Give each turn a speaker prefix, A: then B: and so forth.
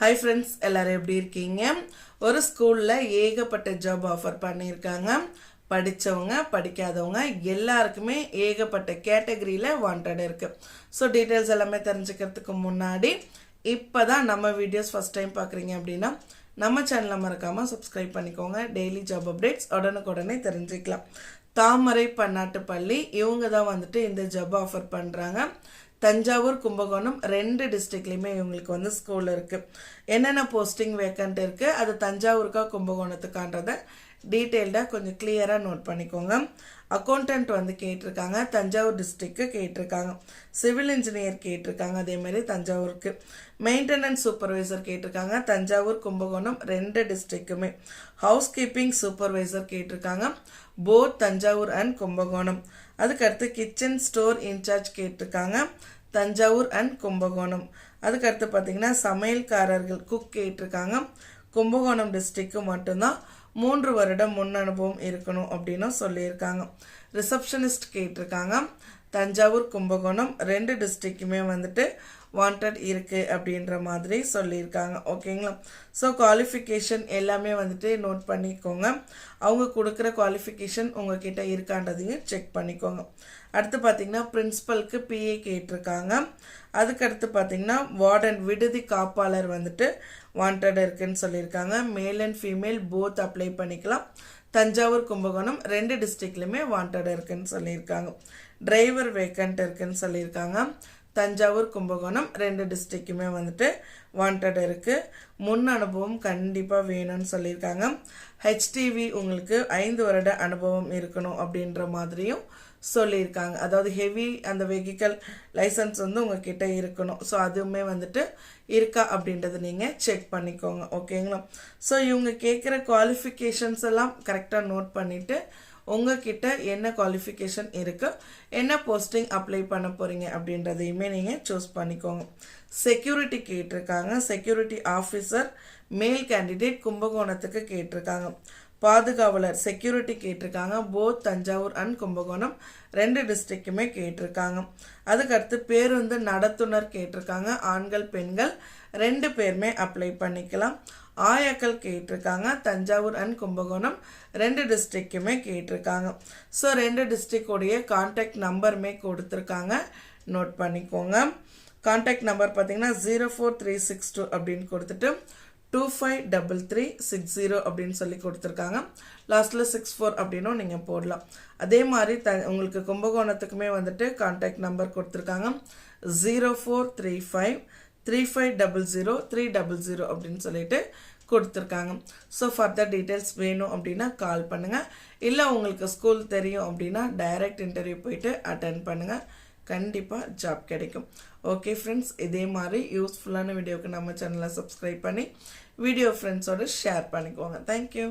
A: Hi friends எல்லோரும் எப்படி இருக்கீங்க? ஒரு ஸ்கூலில் ஏகப்பட்ட ஜாப் ஆஃபர் பண்ணியிருக்காங்க. படித்தவங்க படிக்காதவங்க எல்லாருக்குமே ஏகப்பட்ட கேட்டகரியில் வாண்டட் இருக்குது ஸோ டீட்டெயில்ஸ் எல்லாமே தெரிஞ்சுக்கிறதுக்கு முன்னாடி இப்போ தான் நம்ம வீடியோஸ் ஃபஸ்ட் டைம் பார்க்குறீங்க அப்படின்னா நம்ம சேனலை மறக்காமல் சப்ஸ்கிரைப் பண்ணிக்கோங்க. டெய்லி ஜாப் அப்டேட்ஸ் உடனுக்குடனே தெரிஞ்சுக்கலாம். தாமரை பன்னாட்டு பள்ளி இவங்க தான் வந்துட்டு இந்த ஜாப் ஆஃபர் பண்ணுறாங்க தஞ்சாவூர் கும்பகோணம் ரெண்டு டிஸ்ட்ரிக்ட்லேயுமே இவங்களுக்கு வந்து ஸ்கூல் இருக்குது என்னென்ன போஸ்டிங் வேக்கண்ட் இருக்குது அது தஞ்சாவூருக்கா கும்பகோணத்துக்கான்றதை டீட்டெயில்டாக கொஞ்சம் கிளியராக நோட் பண்ணிக்கோங்க. அக்கௌண்டன்ட் வந்து கேட்டிருக்காங்க தஞ்சாவூர் டிஸ்ட்ரிக்கு கேட்டிருக்காங்க சிவில் இன்ஜினியர் கேட்டிருக்காங்க அதேமாரி தஞ்சாவூருக்கு. மெயின்டெனன்ஸ் சூப்பர்வைசர் கேட்டிருக்காங்க தஞ்சாவூர் கும்பகோணம் ரெண்டு டிஸ்ட்ரிக்குமே ஹவுஸ் கீப்பிங் சூப்பர்வைசர் கேட்டிருக்காங்க போத் தஞ்சாவூர் அண்ட் கும்பகோணம். அதுக்கடுத்து கிச்சன் ஸ்டோர் இன்சார்ஜ் கேட்டிருக்காங்க தஞ்சாவூர் அண்ட் கும்பகோணம். அதுக்கடுத்து பார்த்தீங்கன்னா சமையல்காரர்கள் குக் கேட்டிருக்காங்க கும்பகோணம் டிஸ்ட்ரிக்கு மட்டும்தான் மூன்று வருடம் முன் அனுபவம் இருக்கணும் அப்படின்னு சொல்லியிருக்காங்க. ரிசப்ஷனிஸ்ட் கேட்டிருக்காங்க. தஞ்சாவூர் கும்பகோணம் ரெண்டு டிஸ்ட்ரிக்குமே வந்துட்டு வாண்டட் இருக்குது அப்படின்ற மாதிரி சொல்லியிருக்காங்க. ஓகேங்களா ஸோ குவாலிஃபிகேஷன் எல்லாமே வந்துட்டு நோட் பண்ணிக்கோங்க. அவங்க கொடுக்குற குவாலிஃபிகேஷன் உங்ககிட்ட இருக்கான்றதையும் செக் பண்ணிக்கோங்க. அடுத்து பார்த்தீங்கன்னா பிரின்ஸிபலுக்கு பிஏ கேட்டிருக்காங்க. அதுக்கடுத்து பார்த்தீங்கன்னா வார்டன் விடுதி காப்பாளர் வந்துட்டு வாண்டட் இருக்குன்னு சொல்லியிருக்காங்க. Male and female both apply பண்ணிக்கலாம். தஞ்சாவூர் கும்பகோணம் ரெண்டு டிஸ்ட்ரிக்ட்லையுமே வாண்டட் இருக்குன்னு சொல்லியிருக்காங்க. டிரைவர் வேக்கண்ட் இருக்குன்னு சொல்லியிருக்காங்க. தஞ்சாவூர் கும்பகோணம் ரெண்டு டிஸ்ட்ரிக்குமே வந்துட்டு வாண்டட் இருக்குது முன் அனுபவம் கண்டிப்பாக வேணும்னு சொல்லியிருக்காங்க. ஹெச்டிவி உங்களுக்கு ஐந்து வருட அனுபவம் இருக்கணும் அப்படின்ற மாதிரியும் சொல்லியிருக்காங்க. அதாவது ஹெவி அந்த வெஹிக்கல் லைசன்ஸ் வந்து உங்ககிட்ட இருக்கணும். ஸோ அதுவுமே வந்துட்டு இருக்கா அப்படின்றத நீங்கள் செக் பண்ணிக்கோங்க. ஓகேங்களா ஸோ இவங்க கேட்குற குவாலிஃபிகேஷன்ஸ் எல்லாம் கரெக்டாக நோட் பண்ணிவிட்டு உங்ககிட்ட என்ன குவாலிஃபிகேஷன் இருக்குது என்ன போஸ்டிங் அப்ளை பண்ண போகிறீங்க அப்படின்றதையுமே நீங்கள் சூஸ் பண்ணிக்கோங்க. செக்யூரிட்டி கேட்டிருக்காங்க. செக்யூரிட்டி ஆஃபீஸர் மேல் கேண்டிடேட் கும்பகோணத்துக்கு கேட்டிருக்காங்க. பாதுகாவலர் செக்யூரிட்டி கேட்டிருக்காங்க. போத் தஞ்சாவூர் அண்ட் கும்பகோணம் ரெண்டு டிஸ்ட்ரிக்ட்டுமே கேட்டிருக்காங்க. அதுக்கடுத்து பேருந்து நடத்துனர் கேட்டிருக்காங்க. ஆண்கள் பெண்கள் ரெண்டு பேருமே அப்ளை பண்ணிக்கலாம். ஆயாக்கள் கேட்டிருக்காங்க. தஞ்சாவூர் அண்ட் கும்பகோணம் ரெண்டு டிஸ்ட்ரிக்ட்டுமே கேட்டிருக்காங்க. ஸோ ரெண்டு டிஸ்ட்ரிக்டோடைய கான்டாக்ட் நம்பருமே கொடுத்துருக்காங்க. நோட் பண்ணிக்கோங்க. கான்டாக்ட் நம்பர் பார்த்தீங்கன்னா zero four three six two அப்படின்னு கொடுத்துட்டு two five double three six zero அப்படின்னு சொல்லி கொடுத்துருக்காங்க. லாஸ்ட்டில் சிக்ஸ் ஃபோர் அப்படின்னும் நீங்கள் போடலாம். அதே மாதிரி த உங்களுக்கு கும்பகோணத்துக்குமே வந்துட்டு கான்டாக்ட் நம்பர் கொடுத்துருக்காங்க. Zero four three five three five double zero three double zero அப்படின்னு சொல்லிட்டு கொடுத்துருக்காங்க. ஸோ ஃபர்தர் டீட்டெயில்ஸ் வேணும் அப்படின்னா கால் பண்ணுங்கள் இல்லை உங்களுக்கு ஸ்கூல் தெரியும் அப்படின்னா டைரக்ட் இன்டர்வியூ போயிட்டு அட்டன் பண்ணுங்கள் கண்டிப்பாக ஜாப் கிடைக்கும். ஓகே ஃப்ரெண்ட்ஸ் இதே மாதிரி யூஸ்ஃபுல்லான வீடியோவுக்கு நம்ம சேனலை சப்ஸ்கிரைப் பண்ணி வீடியோ ஃப்ரெண்ட்ஸோடு ஷேர் பண்ணிக்கோங்க. தேங்க்யூ